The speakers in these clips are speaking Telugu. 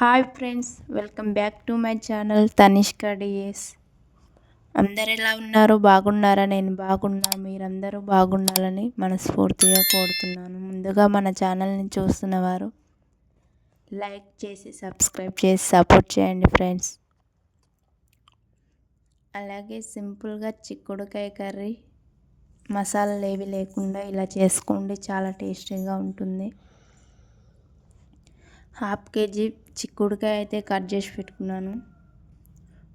Hi friends welcome back to my channel Tanishka DS. అందరు ఎలా ఉన్నారు? బాగున్నారా? నేను బాగున్నా. మీరందరూ బాగుండాలని మనస్ఫూర్తిగా కోరుతున్నాను. ముందుగా మన ఛానల్ని చూస్తున్నవారు లైక్ చేసి సబ్స్క్రైబ్ చేసి సపోర్ట్ చేయండి ఫ్రెండ్స్. అలాగే సింపుల్గా చిక్కుడుకాయ కర్రీ మసాలాలు ఏవి లేకుండా ఇలా చేసుకోండి. చాలా టేస్టీగా ఉంటుంది. హాఫ్ కేజీ చిక్కుడుకాయ అయితే కట్ చేసి పెట్టుకున్నాను.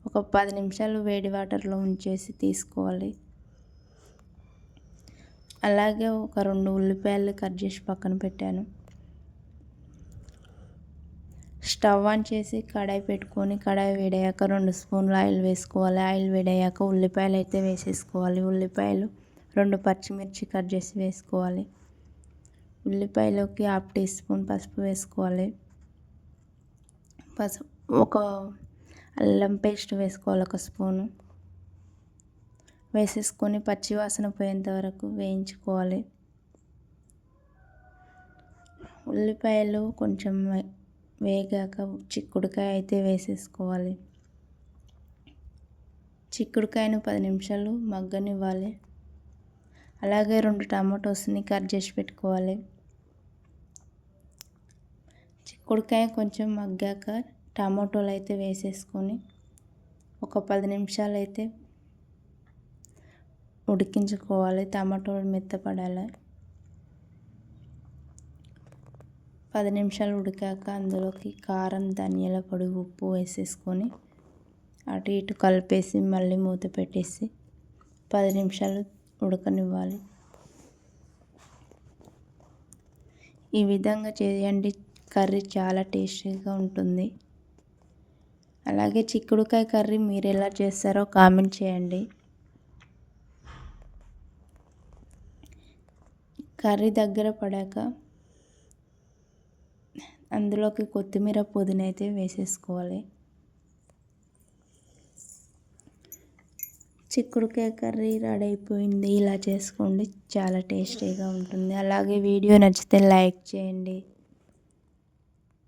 ఒక పది నిమిషాలు వేడి వాటర్లో ఉంచేసి తీసుకోవాలి. అలాగే ఒక రెండు ఉల్లిపాయలు కట్ చేసి పక్కన పెట్టాను. స్టవ్ ఆన్ చేసి కడాయి పెట్టుకొని కడాయి వేడయ్యాక రెండు స్పూన్లు ఆయిల్ వేసుకోవాలి. ఆయిల్ వేడయ్యాక ఉల్లిపాయలు అయితే వేసేసుకోవాలి. ఉల్లిపాయలు రెండు పచ్చిమిర్చి కట్ చేసి వేసుకోవాలి. ఉల్లిపాయలోకి హాఫ్ టీ స్పూన్ పసుపు వేసుకోవాలి. పసుపు ఒక అల్లం పేస్ట్ వేసుకోవాలి ఒక స్పూను. వేసేసుకొని పచ్చి వాసన పోయేంత వరకు వేయించుకోవాలి. ఉల్లిపాయలు కొంచెం వేగాక చిక్కుడుకాయ అయితే వేసేసుకోవాలి. చిక్కుడుకాయను పది నిమిషాలు మగ్గనివ్వాలి. అలాగే రెండు టమాటోస్ని కట్ చేసి పెట్టుకోవాలి. చిక్కుడుకాయ కొంచెం మగ్గాక టమాటోలు అయితే వేసేసుకొని ఒక పది నిమిషాలు అయితే ఉడికించుకోవాలి. టమాటోలు మెత్తపడాలి. పది నిమిషాలు ఉడికాక అందులోకి కారం ధనియాల పొడి ఉప్పు వేసేసుకొని అటు ఇటు కలిపేసి మళ్ళీ మూత పెట్టేసి పది నిమిషాలు ఉడకనివ్వాలి. ఈ విధంగా చేయండి. కర్రీ చాలా టేస్టీగా ఉంటుంది. అలాగే చిక్కుడుకాయ కర్రీ మీరు ఎలా చేస్తారో కామెంట్ చేయండి. కర్రీ దగ్గర పడాక అందులోకి కొత్తిమీర పుదీనా అయితే వేసేసుకోవాలి. చిక్కుడుకాయ కర్రీ రెడీ అయిపోయింది. ఇలా చేసుకోండి. చాలా టేస్టీగా ఉంటుంది. అలాగే వీడియో నచ్చితే లైక్ చేయండి.